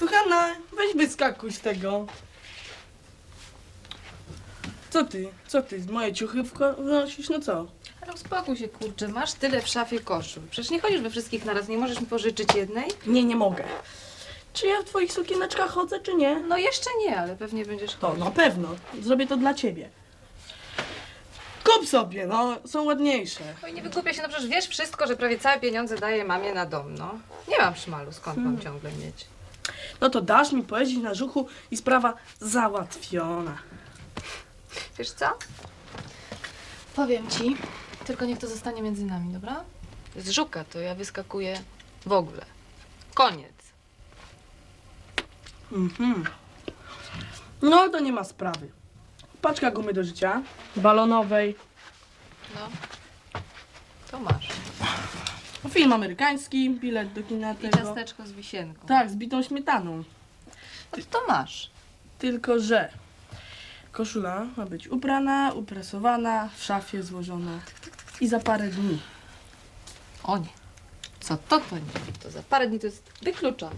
Kochana, weź wyskakuj z tego. Co ty? Co ty? Moje ciuchy wnosisz? No co? Ale uspokój się, kurczę, masz tyle w szafie koszul. Przecież nie chodzisz we wszystkich naraz, nie możesz mi pożyczyć jednej? Nie, nie mogę. Czy ja w twoich sukieneczkach chodzę, czy nie? No jeszcze nie, ale pewnie będziesz To chodzić. na pewno. Zrobię to dla ciebie. Kup sobie, no. Są ładniejsze. Oj, nie wygłupia się, no przecież wiesz wszystko, że prawie całe pieniądze daję mamie na dom, no. Nie mam szmalu, skąd mam ciągle mieć? No to dasz mi pojeździć na żuchu i sprawa załatwiona. Wiesz co? Powiem ci, tylko niech to zostanie między nami, dobra? Z żuka to ja wyskakuję w ogóle. Koniec. Mhm. No to nie ma sprawy. Paczka gumy do życia, balonowej, No. To masz. Film amerykański, bilet do kina I tego. ciasteczko z wisienką. Tak, z bitą śmietaną. No to masz. Tylko, że koszula ma być uprana, upresowana, w szafie złożona i za parę dni. O nie. Co to to nie? To za parę dni to jest wykluczone.